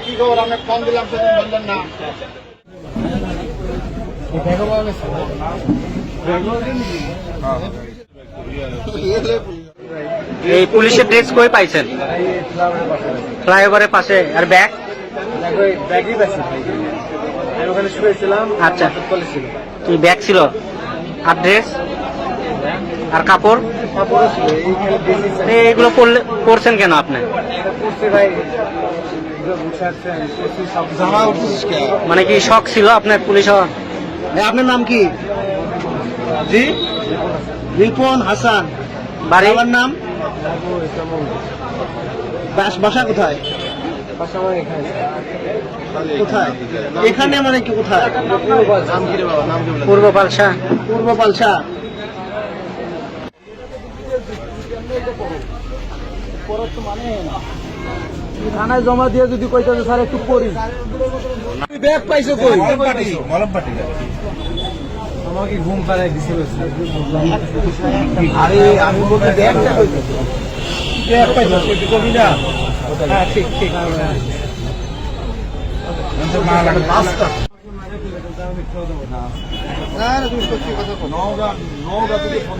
কি খবর আমরা ফোন দিলাম সেদিন বললেন না এই পুলিশের ড্রেস কই পাইছেন? ফ্লাইওভারের পাশে আর ব্যাগ? ব্যাগই পাচ্ছি আমি ওখানে শুয়েছিলাম আচ্ছা। কি ব্যাগ ছিল। আর ড্রেস? আর কাপড়? কাপড়ও ছিল এইখানে বেশি এ, এগুলো পরলে পরছেন কেন আপনি? মানে কি শখ ছিল আপনার পুলিশ আপনার নাম কি? জি? রিপন হাসান। বাড়ি? নাম? বাস- বাসা কোথায়? এখানে। কোথায়? এখানে মানে কি কোথায়? পূর্ব পালসা পূর্ব পালসা থানায় জমা দিয়ে যদি কইতে স্যার একটু করি ব্যাগ পাইছো কই? মলম পাটি আমাকে ঘুম পাড়ায় দিছে আরে আমি বলতে ব্যাগটা কইতে ব্যাগ পাইছো কবি না? হ্যাঁ ঠিক ঠিক। না তুমি সত্যি কথা নওগাঁ নওগাঁ থেকে ফোন